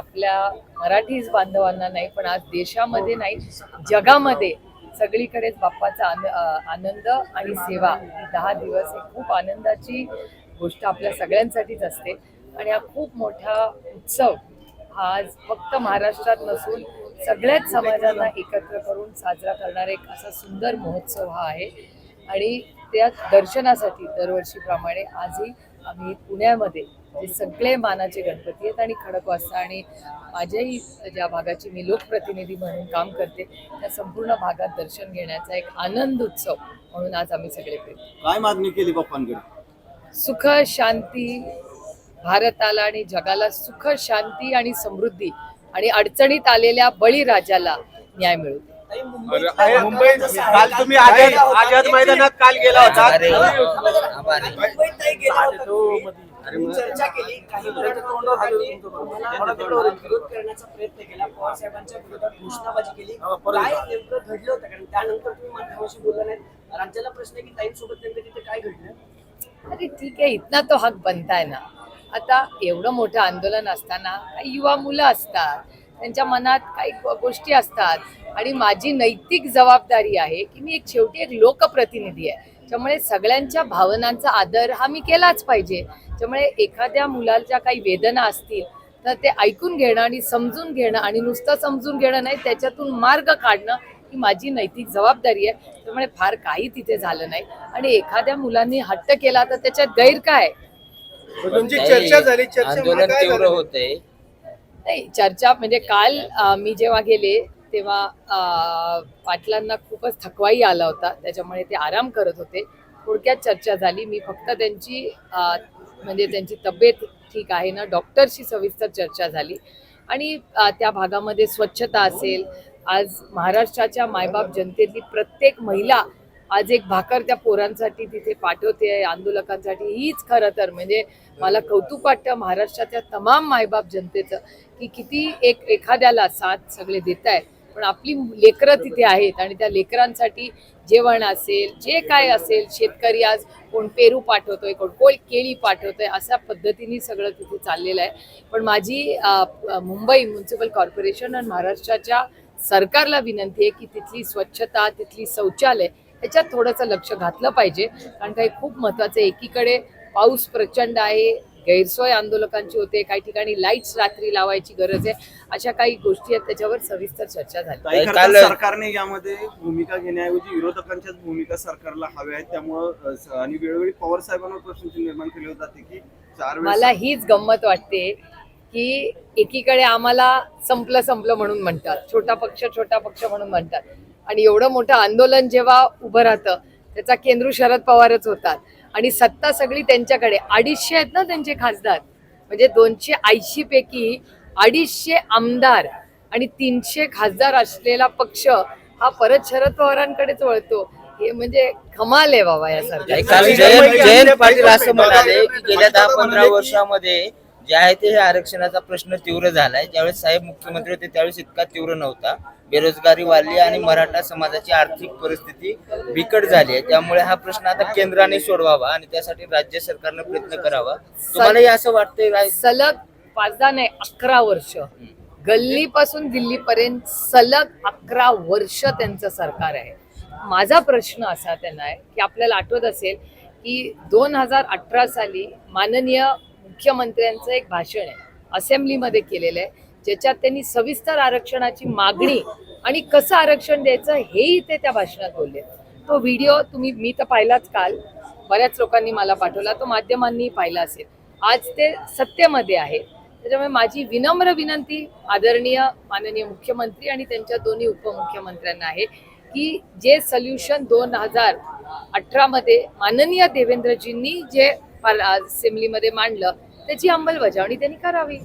आपल्या मराठीच बांधवांना नाही पण आज देशामध्ये नाही जगामध्ये सगळीकडेच बाप्पाचा आन आनंद आणि सेवा. ही दहा दिवस ही खूप आनंदाची गोष्ट आपल्या सगळ्यांसाठीच असते. आणि हा खूप मोठा उत्सव हा आज फक्त महाराष्ट्रात नसून सगळ्याच समाजांना एकत्र करून साजरा करणारा एक असा सुंदर महोत्सव हा आहे. आणि त्या दर्शनासाठी दरवर्षीप्रमाणे आजही आम्ही पुण्यामध्ये जे सगळे मानाचे गणपती आहेत आणि खडकवासला आणि माझ्याही ज्या भागाची मी लोकप्रतिनिधी म्हणून काम करते त्या संपूर्ण भागात दर्शन घेण्याचा एक आनंद उत्सव म्हणून आज आम्ही सगळे फिरतो. काय मागणी केली बाप्पांकडे? सुख शांती भारताला आणि जगाला सुख शांती आणि समृद्धी आणि अडचणीत आलेल्या बळीराजाला न्याय मिळू. मुंबई काल तुम्ही आझाद मैदानात काल गेला होता. चर्चा केली काही विरोध करण्याचा प्रयत्न केला. पवार साहेबांच्या विरोधात घोषणाबाजी केली. काय नेमकं घडलं होतं? कारण त्यानंतर तुम्ही माध्यमाशी बोलला नाही. राज्याला प्रश्न आहे की ताईं सोबत नेमकं तिथे काय घडलं? अरे ठीक आहे इथना तो हक बनताय ना. आता एवढं मोठं आंदोलन असताना काही युवा मुलं असतात त्यांच्या मनात काही गोष्टी असतात. आणि माझी नैतिक जबाबदारी आहे की मी एक शेवटी एक लोकप्रतिनिधी आहे. त्यामुळे सगळ्यांच्या भावनांचा आदर हा मी केलाच पाहिजे. त्यामुळे एखाद्या मुलाच्या काही वेदना असतील तर ते ऐकून घेणं आणि समजून घेणं आणि नुसतं समजून घेणं नाही त्याच्यातून मार्ग काढणं ही माझी नैतिक जबाबदारी आहे. त्यामुळे फार काही तिथे झालं नाही. आणि एखाद्या मुलांनी हट्ट केला तर त्याच्यात गैर काय? तुमची चर्चा झाली आंदोलन तीव्र झालं? होते नाही चर्चा म्हणजे काल मी जेव्हा गेले तेव्हा पाटलांना खूपच थकवाई आला होता. त्याच्यामुळे ते आराम करत होते. थोडक्यात चर्चा झाली. मी फक्त त्यांची म्हणजे त्यांची तब्येत ठीक आहे ना डॉक्टरशी सविस्तर चर्चा झाली. आणि त्या भागामध्ये स्वच्छता असेल आज महाराष्ट्राच्या मायबाप जनतेतली प्रत्येक महिला आज एक भाकर त्या पोरांसाठी तिथे पाठवते आंदोलकांसाठी. हीच खरं तर म्हणजे मला कौतुक वाटतं महाराष्ट्राच्या तमाम मायबाप जनतेचं की किती एक एखाद्याला साथ सगळे देत आहे पण आपली लेकरं तिथे आहेत आणि त्या लेकरांसाठी जेवण असेल जे काय असेल शेतकरी आज कोण पेरू पाठवतोय कोण कोण केळी पाठवतोय अशा पद्धतीने सगळं तिथे चाललेलं आहे. पण माझी मुंबई म्युन्सिपल कॉर्पोरेशन आणि महाराष्ट्राच्या सरकारला विनंती आहे की तिथली स्वच्छता तिथली शौचालय याच्यात थोडंसं लक्ष घातलं पाहिजे. कारण काही खूप महत्वाचं आहे. एकीकडे पाऊस प्रचंड आहे गैरसोय आंदोलकांची होते काही ठिकाणी लाईट्स रात्री लावायची गरज आहे अशा काही गोष्टी आहेत त्याच्यावर सविस्तर चर्चा झाली. खरं तर सरकारने यामध्ये भूमिका घेण्याऐवजी विरोधकांच्याच भूमिका सरकारला हव्या आहेत त्यामुळं अ, आणि वेळोवेळी पवार साहेबांवर प्रश्न निर्माण केले जाते की चार मला वेळेस हीच गंमत वाटते की एकीकडे आम्हाला संपलं संपलं म्हणून म्हणतात छोटा पक्ष छोटा पक्ष म्हणून म्हणतात. आणि एवढं मोठं आंदोलन जेव्हा उभं राहतं त्याचा केंद्र शरद पवारच होतात. आणि सत्ता सगळी त्यांच्याकडे. अडीचशे आहेत ना त्यांचे खासदार? म्हणजे दोनशे ऐंशी पैकी अडीचशे आमदार आणि तीनशे खासदार असलेला पक्ष हा परत शरद पवारांकडेच वळतो. हे म्हणजे कमाल आहे बाबा या जयंत पाटील असं म्हणाले की गेल्या दहा पंधरा वर्षामध्ये जे आहे ते हे आरक्षणाचा प्रश्न तीव्र झालाय. ज्यावेळेस साहेब मुख्यमंत्री होते त्यावेळेस इतका तीव्र नव्हता. बेरोजगारी वाढली आणि मराठा समाजाची आर्थिक परिस्थिती बिकट झाली आहे. त्यामुळे हा प्रश्न आता केंद्राने सोडवावा आणि त्यासाठी राज्य सरकारने प्रयत्न करावा. तुम्हालाही असं वाटतंय सलग पाच दहा नाही अकरा वर्ष. गल्लीपासून दिल्लीपर्यंत सलग अकरा वर्ष त्यांचं सरकार आहे. माझा प्रश्न असा त्यांना आहे की आपल्याला आठवत असेल की दोन हजार अठरा साली माननीय मुख्यमंत्र्यांचं एक भाषण आहे असेंब्लीमध्ये केलेलं आहे. ज्याच्यात त्यांनी सविस्तर आरक्षणाची मागणी आणि कसं आरक्षण द्यायचं हेही ते त्या भाषणात बोलले. तो व्हिडिओ तुम्ही मी तर पाहिलाच काल. बऱ्याच लोकांनी मला पाठवला. तो माध्यमांनी पाहिला असेल. आज ते सत्तेमध्ये आहे. त्याच्यामुळे माझी विनम्र विनंती आदरणीय माननीय मुख्यमंत्री आणि त्यांच्या दोन्ही उपमुख्यमंत्र्यांना आहे की जे सोल्युशन दोन हजार अठरामध्ये माननीय देवेंद्रजींनी जे पार- असेंब्लीमध्ये मांडलं त्याची अंमलबजावणी त्यांनी करावी.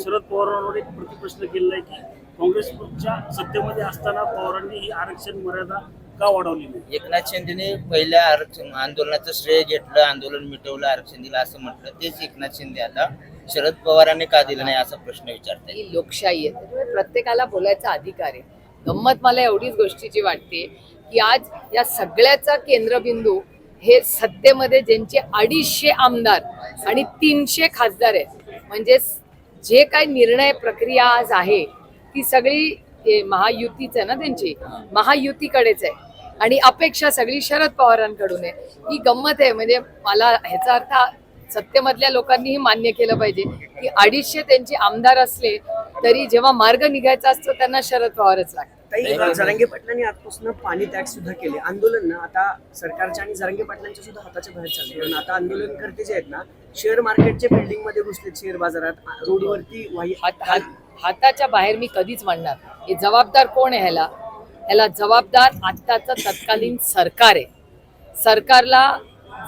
शरद पवारांवर एक प्रतिप्रश्न केलेला आहे की काँग्रेसच्या सत्तेमध्ये असताना पवारांनी ही आरक्षण मर्यादा का वाढवली नाही? एकनाथ शिंदेने पहिल्या आरक्षण आंदोलनाचं श्रेय घेतलं आंदोलन मिटवलं आरक्षण दिलं असं म्हटलं. तेच एकनाथ शिंदे आता शरद पवारांनी का दिलं नाही असा प्रश्न विचारताय ही लोकशाही आहे. त्याच्यामुळे प्रत्येकाला बोलायचा अधिकार आहे. गंमत मला एवढीच गोष्टीची वाटते की आज या सगळ्याचा केंद्रबिंदू हे सत्तेमध्ये ज्यांचे अडीचशे आमदार आणि तीनशे खासदार आहेत म्हणजे जे काही निर्णय प्रक्रिया आज आहे ती सगळी हे महायुतीच आहे ना त्यांची? महायुतीकडेच आहे. आणि अपेक्षा सगळी शरद पवारांकडून आहे. ही गंमत आहे. म्हणजे मला ह्याचा अर्थ सत्तेमधल्या लोकांनीही मान्य केलं पाहिजे की अडीचशे त्यांचे आमदार असले तरी जेव्हा मार्ग निघायचा असतो त्यांना शरद पवारच लागतात. ताई जरांगे पाटलांनी आजपासून पाणी त्याग सुद्धा केले. आंदोलन ना आता सरकारच्या आणि जरांगे पाटलांच्या सुद्धा हाताच्या बाहेर चालले कारण आता आंदोलनकर्ते जे आहेत ना शेअर मार्केटच्या बिल्डिंगमध्ये घुसले शेअर बाजारात रोडवरती वाही हात हात हाताच्या बाहेर मी कधीच म्हणणार हे जबाबदार कोण आहे ह्याला? ह्याला जबाबदार आत्ताचं तत्कालीन सरकार आहे. सरकारला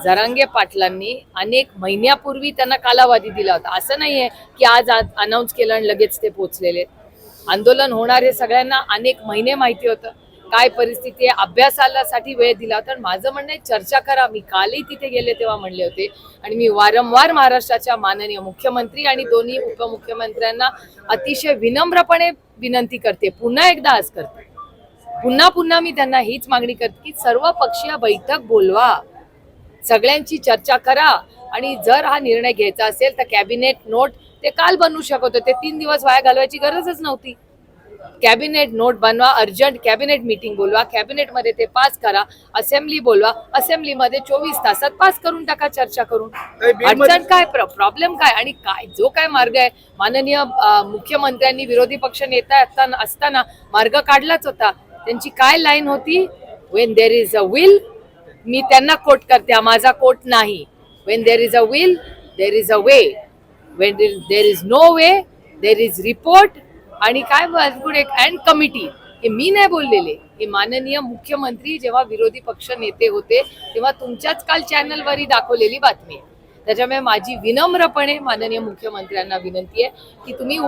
जरांगे पाटलांनी अनेक महिन्यापूर्वी त्यांना कालावधी दिला होता. असं नाहीये की आज अनाऊन्स केलं आणि लगेच ते पोचलेले. आंदोलन होणार हे सगळ्यांना अनेक महिने माहिती होतं. काय परिस्थिती आहे? अभ्यासालासाठी वेळ दिला होता. आणि माझं म्हणणं आहे चर्चा करा. मी कालही तिथे गेले तेव्हा म्हणले होते. आणि मी वारंवार महाराष्ट्राच्या माननीय मुख्यमंत्री आणि दोन्ही उपमुख्यमंत्र्यांना अतिशय विनम्रपणे विनंती करते. पुन्हा एकदा आज करते. पुन्हा पुन्हा मी त्यांना हीच मागणी करते की सर्व पक्षीय बैठक बोलवा. सगळ्यांची चर्चा करा. आणि जर हा निर्णय घ्यायचा असेल तर कॅबिनेट नोट ते काल बनवू शकत होते. तीन दिवस वाया घालवायची गरजच नव्हती. कॅबिनेट नोट बनवा अर्जंट कॅबिनेट मीटिंग बोलवा कॅबिनेटमध्ये ते पास करा असेंब्ली बोलवा असेंब्लीमध्ये चोवीस तासात पास करून टाका चर्चा करून. अडचण काय प्रॉब्लेम काय आणि काय? जो काय मार्ग आहे माननीय मुख्यमंत्र्यांनी विरोधी पक्ष नेता असताना असताना मार्ग काढलाच होता. त्यांची काय लाईन होती? When there is a will मी त्यांना कोट करते माझा कोट नाही. When there is a will there is a way when there is no way there is report आणि काय पुढे अँड कमिटी हे मी नाही बोललेले. हे माननीय मुख्यमंत्री जेव्हा विरोधी पक्ष नेते होते तेव्हा तुमच्याच काल चॅनलवरही दाखवलेली बातमी आहे. त्याच्यामुळे माझी विनम्रपणे माननीय मुख्यमंत्र्यांना विनंती आहे की तुम्ही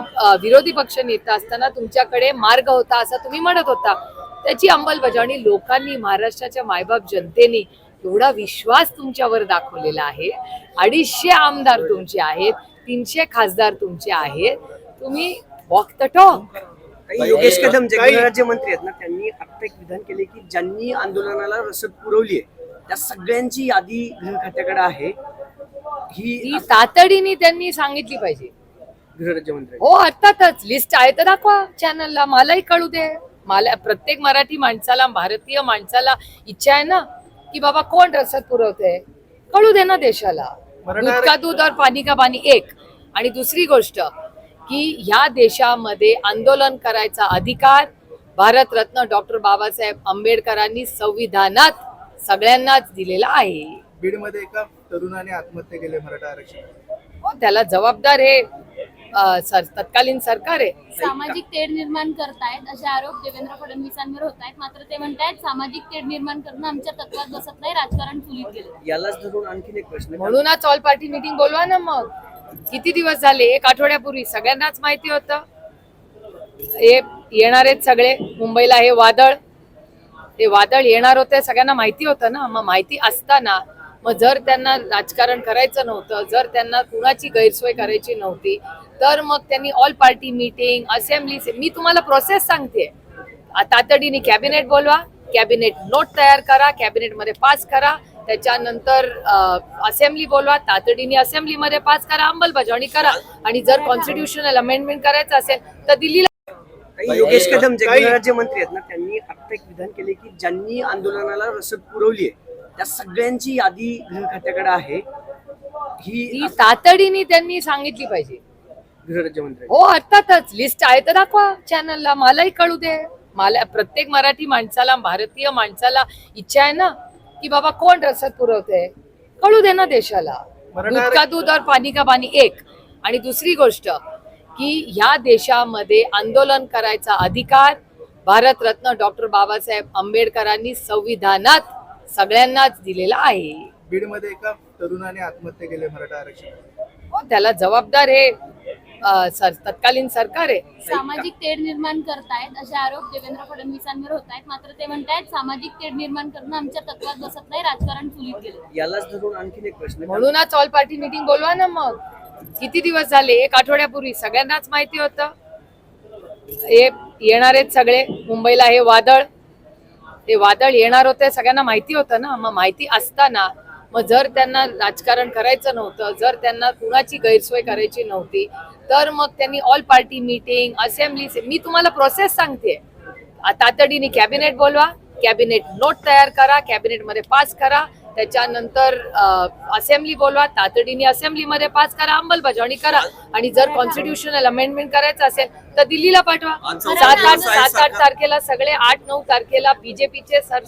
विरोधी पक्ष नेता असताना तुमच्याकडे मार्ग होता असं तुम्ही म्हणत होता. त्याची अंमलबजावणी लोकांनी महाराष्ट्राच्या मायबाप जनतेने एवढा विश्वास तुमच्यावर दाखवलेला आहे. अडीचशे आमदार तुमचे आहेत. तीनशे खासदार तुमचे आहेत. तुम्ही वॉक द टॉक काही योगेश कदम जे गृहराज्यमंत्री आहेत ना त्यांनी आता एक विधान केले की ज्यांनी आंदोलनाला रसद पुरवली आहे त्या सगळ्यांची यादी गृह खात्याकडे आहे. ही ही तातडीने त्यांनी सांगितली पाहिजे. गृहराज्यमंत्री हो अर्थातच. लिस्ट आहे तर दाखवा चॅनलला मलाही कळू दे. मला प्रत्येक मराठी माणसाला भारतीय माणसाला इच्छा आहे ना की बाबा कोण रसद पुरवते कळू दे ना देशाला. दूध का दूध और पाणी का पाणी एक. आणि दुसरी गोष्ट की ह्या देशामध्ये आंदोलन करायचा अधिकार भारतरत्न डॉक्टर बाबासाहेब आंबेडकरांनी संविधानात सगळ्यांनाच दिलेला आहे. बीडमध्ये एका तरुणाने आत्महत्या केली मराठा आरक्षण हो, त्याला जबाबदार हे सर तत्कालीन सरकार. आहे सामाजिक तेढ निर्माण करतायत असे आरोप देवेंद्र फडणवीसांवर होत आहेत मात्र ते म्हणतायत सामाजिक तेढ निर्माण करणं आमच्या तत्वात बसत नाही राजकारण चुलीत गेलं. यालाच धरून आणखीन एक प्रश्न म्हणूनच ऑल पार्टी मीटिंग बोलवा ना मग. किती दिवस झाले? एक आठवड्यापूर्वी सगळ्यांनाच माहिती होतं. हे येणार आहेत सगळे. मुंबईला हे वादळ. ते वादळ येणार होते सगळ्यांना माहिती होतं ना. मग माहिती असताना मग जर त्यांना राजकारण करायचं नव्हतं जर त्यांना कुणाची गैरसोय करायची नव्हती तर मग त्यांनी ऑल पार्टी मीटिंग असेंब्ली मी तुम्हाला प्रोसेस सांगते. तातडीने कॅबिनेट बोलवा कॅबिनेट नोट तयार करा कॅबिनेटमध्ये पास करा त्याच्यानंतर असेंब्ली बोलवा तातडीने असेंब्लीमध्ये पास करा अंमलबजावणी करा. आणि जर कॉन्स्टिट्युशनल अमेंडमेंट करायचं असेल तर दिल्लीला काही योगेश कदम जे काही- गृहराज्यमंत्री आहेत ना त्यांनी आता एक विधान केले की ज्यांनी आंदोलनाला रसद पुरवली आहे त्या सगळ्यांची यादी गृह खात्याकडे आहे ही तातडीने त्यांनी सांगितली पाहिजे. गृहराज्यमंत्री हो अर्थातच लिस्ट आहे तर दाखवा चॅनलला मलाही कळू दे. मला प्रत्येक मराठी माणसाला भारतीय माणसाला इच्छा आहे ना की बाबा कोण रसद पुरवते? कळू दे ना देशाला. दूध का दूध और पाणी का पाणी एक. आणि दुसरी गोष्ट की ह्या देशामध्ये आंदोलन करायचा अधिकार भारतरत्न डॉक्टर बाबासाहेब आंबेडकरांनी संविधानात सगळ्यांनाच दिलेला आहे. बीडमध्ये एका तरुणाने आत्महत्या केली मराठा आरक्षण हो, त्याला जबाबदार हे सर तत्कालीन सरकार. आहे सामाजिक तेढ निर्माण करतायत असे आरोप देवेंद्र फडणवीसांवर होत आहेत मात्र ते म्हणतायत सामाजिक तेढ निर्माण करणं आमच्या तत्वात बसत नाही राजकारण चुलीत गेलं. यालाच धरून आणखीन एक प्रश्न म्हणूनच ऑल पार्टी मीटिंग बोलवा ना मग. किती दिवस झाले? एक आठवड्यापूर्वी सगळ्यांनाच माहिती होतं. हे येणार आहेत सगळे. मुंबईला हे वादळ. ते वादळ येणार होते सगळ्यांना माहिती होतं ना. मग माहिती असताना मग जर त्यांना राजकारण करायचं नव्हतं जर त्यांना कुणाची गैरसोय करायची नव्हती तर मग त्यांनी ऑल पार्टी मीटिंग असेंब्ली मी तुम्हाला प्रोसेस सांगते. तातडीने कॅबिनेट बोलवा कॅबिनेट नोट तयार करा कॅबिनेटमध्ये पास करा त्याच्यानंतर असेंब्ली बोलवा तातडीने असेंब्लीमध्ये पास करा अंमलबजावणी करा. आणि जर कॉन्स्टिट्युशनल अमेंडमेंट करायचं असेल तर दिल्लीला पाठवा. सात आठ सात आठ तारखेला सगळे आठ नऊ तारखेला बीजेपीचे सर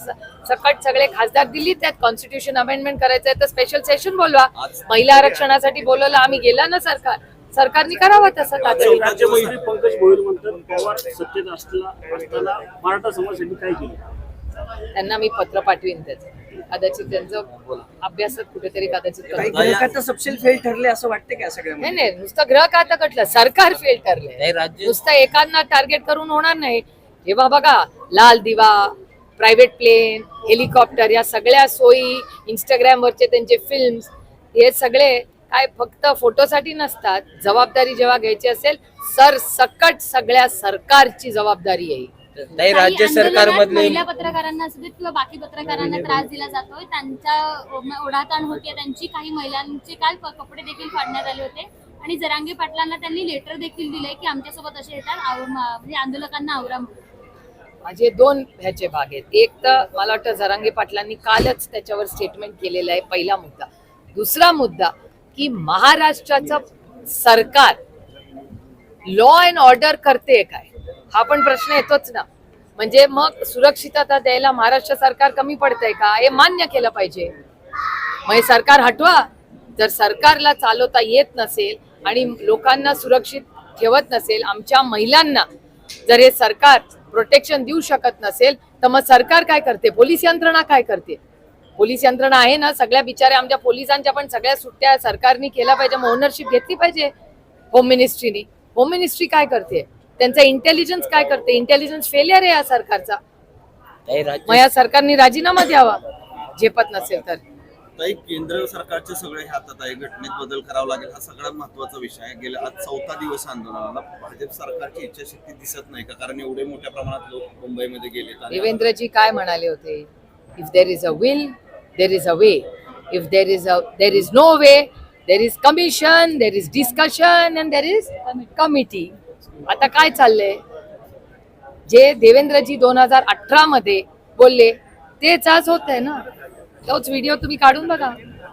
सकट सगळे खासदार दिल्लीत आहेत. कॉन्स्टिट्यूशन अमेंडमेंट करायचं आहे तर स्पेशल सेशन बोलवा. महिला आरक्षणासाठी बोलवलं आम्ही गेला ना सरकार. सरकारने करावं तसं तातडीने राज्यमंत्री पंकज भोयर म्हणतात पवार सत्तेत असताना असताना मराठा समाजासाठी काय केलं? त्यांना मी पत्र पाठवीन त्याचं. कदाचित त्यांचं अभ्यासात कुठेतरी कदाचित काही कमी- ग्राहक आता सपशेल फेल ठरले असं वाटतं का सगळ्यामध्ये नाही नाही नुसतं ग्रह खाता कटलं सरकार फेल राज्य नुसतं एकांना टार्गेट करून होणार नाही. जेव्हा बघा लाल दिवा प्रायव्हेट प्लेन हेलिकॉप्टर या सगळ्या सोयी इंस्टाग्राम वरचे त्यांचे फिल्म्स हे सगळे काय फक्त फोटोसाठी नसतात जबाबदारी जेव्हा घ्यायची असेल सर सकट सगळ्या सरकारची जबाबदारी आहे. काही राज्य सरकारमधले महिला पत्रकारांना असू देत किंवा बाकी पत्रकारांना त्रास दिला जातोय त्यांच्या ओढ- ओढाताण होते त्यांची काही महिलांचे काल कपडे देखील फाडण्यात आले होते. आणि जरांगे पाटलांना त्यांनी लेटर देखील दिलंय की आमच्यासोबत असे येतात म्हणजे आंदोलकांना आवरा म्हणून. माझे दोन ह्याचे भाग आहेत. एक तर मला वाटतं जरांगे पाटलांनी कालच त्याच्यावर स्टेटमेंट केलेलं आहे पहिला मुद्दा. दुसरा मुद्दा की महाराष्ट्राचं सरकार लॉ अँड ऑर्डर करते काय? हा पण प्रश्न येतोच ना. म्हणजे मग सुरक्षितता द्यायला महाराष्ट्र सरकार कमी पडतंय का? हे मान्य केलं पाहिजे. मग सरकार हटवा. जर सरकारला चालवता येत नसेल आणि लोकांना सुरक्षित ठेवत नसेल आमच्या महिलांना जर हे सरकार प्रोटेक्शन देऊ शकत नसेल तर मग सरकार काय करते? पोलीस यंत्रणा काय करते? पोलीस यंत्रणा आहे ना सगळ्या बिचाऱ्या आमच्या पोलिसांच्या पण सगळ्या सुट्ट्या सरकारने केल्या पाहिजे मग ओनरशिप घेतली पाहिजे होम मिनिस्ट्रीनी होम मिनिस्ट्री काय करते? त्यांचा इंटेलिजन्स काय करते? इंटेलिजन्स फेलियर आहे या सरकारचा. मग राज्य या सरकारने राजीनामा द्यावा झेपत नसेल तर. ताई केंद्र सरकारचे सगळे हातात आहे घटनेत बदल करावा लागेल हा सगळ्यात महत्त्वाचा विषय आहे. गेल्या आज चौथा दिवस आंदोलनाला भाजप सरकारची इच्छाशक्ती दिसत नाही का? कारण एवढे मोठ्या प्रमाणात लोक मुंबईमध्ये आणि देवेंद्रजी काय म्हणाले होते? If there is a will there is a way if there is a there is no way there is commission, there is discussion and there is committee आता काय चाललंय? जे देवेंद्रजी दोन हजार अठरा मध्ये बोलले तेच आज होत आहे ना? तोच व्हिडिओ तुम्ही काढून बघा.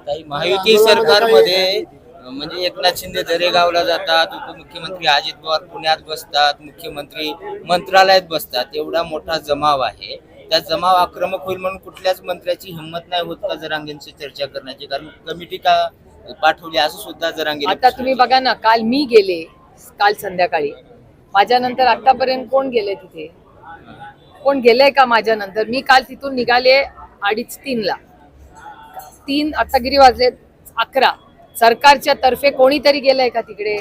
काही महायुती सरकारमध्ये म्हणजे एकनाथ शिंदे दरेगावला जातात उपमुख्यमंत्री अजित पवार पुण्यात बसतात मुख्यमंत्री मंत्रालयात बसतात एवढा मोठा जमाव आहे. त्या जमाव आक्रमक होईल म्हणून कुठल्याच मंत्र्याची हिंमत नाही होत का जरांगेंची चर्चा करण्याची? कारण कमिटी का पाठवली असं सुद्धा जरांगे आता तुम्ही बघा ना काल मी गेले काल संध्याकाळी. माझ्यानंतर आतापर्यंत कोण गेले तिथे? कोण गेलंय का माझ्यानंतर? मी काल तिथून निघाले अडीच तीनला. तीन आता गिरी वाजले अकरा. सरकारच्या तर्फे कोणीतरी गेलंय का तिकडे?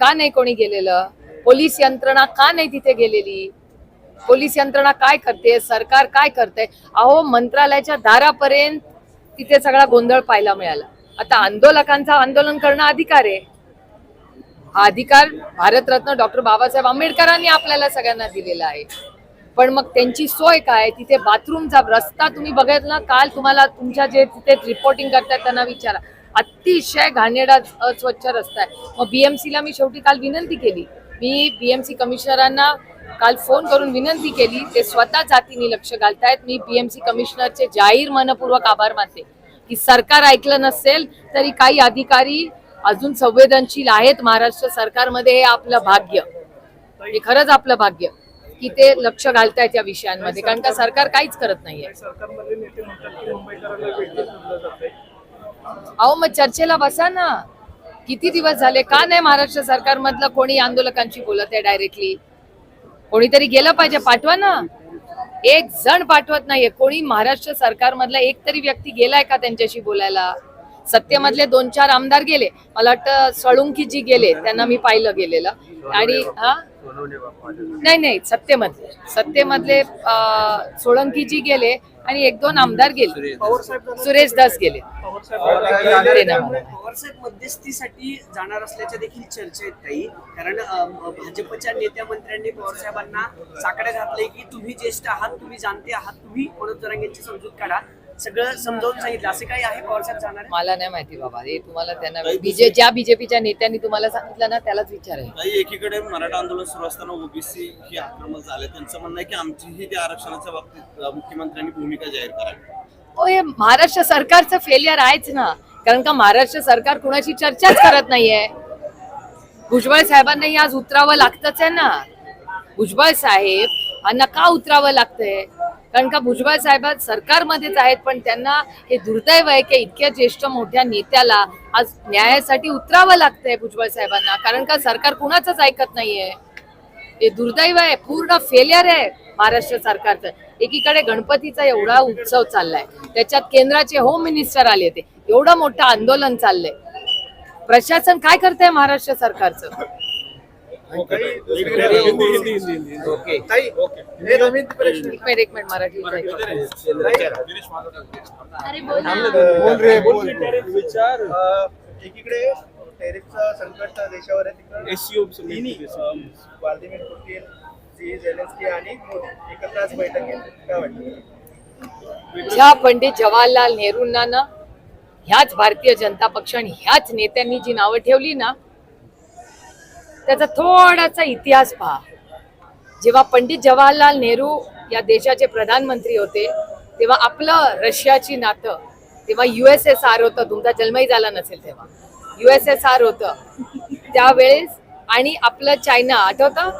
का नाही कोणी गेलेलं? पोलीस यंत्रणा का नाही तिथे गेलेली? पोलीस यंत्रणा काय करते सरकार काय करते अहो मंत्रालयाच्या दारापर्यंत तिथे सगळा गोंधळ पाहायला मिळाला. आता आंदोलकांचा आंदोलन करणं अधिकार आहे. हा अधिकार भारतरत्न डॉक्टर बाबासाहेब आंबेडकरांनी आपल्याला सगळ्यांना दिलेला आहे. पण मग त्यांची सोय काय? तिथे बाथरूमचा रस्ता तुम्ही बघितला? काल तुम्हाला तुमच्या जे तिथे रिपोर्टिंग करतात त्यांना विचारा. अतिशय घाणेडा अस्वच्छ रस्ता आहे. मग बीएमसी ला मी शेवटी काल विनंती केली. मी बीएमसी कमिशनरांना काल फोन करून विनंती केली ते स्वतः जातीने लक्ष घालतायत. मी बीएमसी कमिशनरचे जाहीर मनपूर्वक आभार मानते. की सरकार ऐकलं नसेल तरी काही अधिकारी अजून संवेदनशील आहेत. महाराष्ट्र सरकारमध्ये हे आपलं भाग्य. हे खरंच आपलं भाग्य की ते लक्ष घालतायत या विषयांमध्ये. कारण का सरकार काहीच करत नाहीये. अहो मग चर्चेला बसा ना. किती दिवस झाले? का नाही महाराष्ट्र सरकारमधलं कोणी आंदोलकांशी बोलत आहे डायरेक्टली कोणीतरी गेलं पाहिजे पाठवा ना एक जण पाठवत नाहीये. कोणी महाराष्ट्र सरकारमधला एक तरी व्यक्ती गेलाय का त्यांच्याशी बोलायला? सत्तेमधले दोन चार आमदार गेले. मला वाटतं सळुंकी जी गेले. त्यांना मी पाहिलं गेलेलं. आणि हा? नाही नाही. सत्तेमधले सत्तेमधले सोळंकीजी गेले. आणि एक दोन आमदार गेले. पवार साहेब सुरेश दास गेले. पवार साहेब ते ना मला. पवारसाहेब मध्यस्थीसाठी जाणार असल्याच्या देखील चर्चा आहेत काही कारण अं, भाजपच्या नेत्या मंत्र्यांनी पवारसाहेबांना साकडे घातले की तुम्ही ज्येष्ठ आहात तुम्ही जाणते आहात तुम्ही मनोज जरांगेंची समजूत काढा. सगळं समजावून सांगितलं. असं काही आहे पवारसाहेब जाणार आहे? मला नाही माहिती बाबा. हे तुम्हाला त्यांना बीजे ज्या बीजेपीच्या नेत्यांनी तुम्हाला सांगितलं ना त्यालाच विचारायचं काही एकीकडे मराठा आंदोलन सुरू असताना ओबीसी ही आक्रमक झाले. त्यांचं म्हणणं आहे की आमचीही त्या आरक्षणाच्या बाबतीत अं, मुख्यमंत्र्यांनी भूमिका जाहीर करावी. हो हे महाराष्ट्र सरकारचं फेलियर आहेच ना. कारण का महाराष्ट्र सरकार कुणाशी चर्चाच करत नाहीये? भुजबळ साहेबांनाही आज उतरावं लागतच आहे ना. भुजबळ साहेब यांना का उतरावं लागतंय? कारण का भुजबळ साहेब सरकारमध्येच आहेत पण त्यांना हे दुर्दैव आहे की इतक्या ज्येष्ठ मोठ्या नेत्याला आज न्यायासाठी उतरावं लागतंय भुजबळ साहेबांना. कारण का सरकार कुणाचंच ऐकत नाहीये. हे दुर्दैव आहे पूर्ण फेलियर आहे महाराष्ट्र सरकारचं. एकीकडे गणपतीचा एवढा उत्सव चाललाय त्याच्यात केंद्राचे होम मिनिस्टर आले ते एवढं मोठं आंदोलन चाललंय. प्रशासन काय करतंय महाराष्ट्र सरकारचं? ओके. हे एक मिनिट मराठी बोल रे बोल. विचार एकीकडे टेरिफचं संकट देशावर आहे तिकडे व्लादिमीर पुतीन सी झेलेन्स्की आणि मोदी एकत्र आज बैठक घेतली काय वाटतं? ज्या पंडित जवाहरलाल नेहरूंना ना ह्याच भारतीय जनता पक्ष आणि ह्याच नेत्यांनी जी नावं ठेवली ना त्याचा थोडासा इतिहास पहा. जेव्हा पंडित जवाहरलाल नेहरू या देशाचे प्रधानमंत्री होते तेव्हा आपलं रशियाची नातं तेव्हा युएसएसआर होतं तुमचा जन्मही झाला नसेल तेव्हा. यू एस एस आर होतं. त्यावेळेस आणि आपलं चायना आठवतं?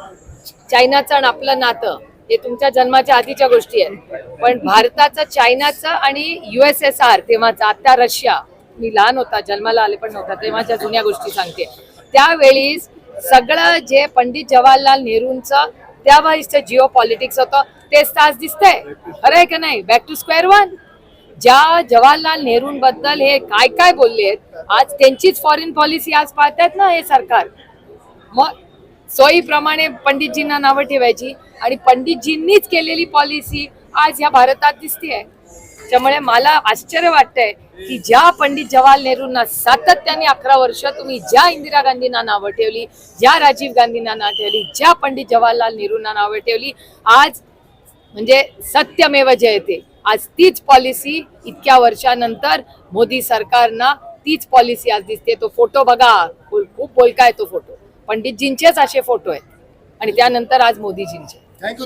चायनाचं आणि आपलं नातं हे तुमच्या जन्माच्या आधीच्या गोष्टी आहेत. पण भारताचं चायनाचं आणि यू एस एस आर तेव्हाचा आता रशिया. मी लहान होता जन्माला आले पण नव्हता तेव्हाच्या जुन्या गोष्टी सांगते. त्यावेळीस सगळं जे पंडित जवाहरलाल नेहरूंचं त्यावेळीचं जिओ पॉलिटिक्स होतं तेच आज दिसतंय. अरे का नाही? बॅक टू स्क्वेअर वन ज्या जवाहरलाल नेहरूंबद्दल हे काय काय बोलले आज त्यांचीच फॉरेन पॉलिसी आज पाहतायत ना हे सरकार. मग सोयीप्रमाणे पंडितजींना नावं ठेवायची आणि पंडितजींनीच केलेली पॉलिसी आज ह्या भारतात दिसते आहे त्यामुळे मला आश्चर्य वाटतंय की ज्या पंडित जवाहरलाल नेहरूंना सातत्याने अकरा वर्ष तुम्ही ज्या इंदिरा गांधींना नावं ठेवली ज्या राजीव गांधींना नाव ठेवली ज्या पंडित जवाहरलाल नेहरूंना नावं ठेवली आज म्हणजे सत्यमेव जयते. आज तीच पॉलिसी इतक्या वर्षानंतर मोदी सरकारना तीच पॉलिसी आज दिसते. तो फोटो बघा. खूप बोलकाय तो फोटो पंडितजींचेच असे फोटो आहेत. आणि त्यानंतर आज मोदीजींचे. थँक्यू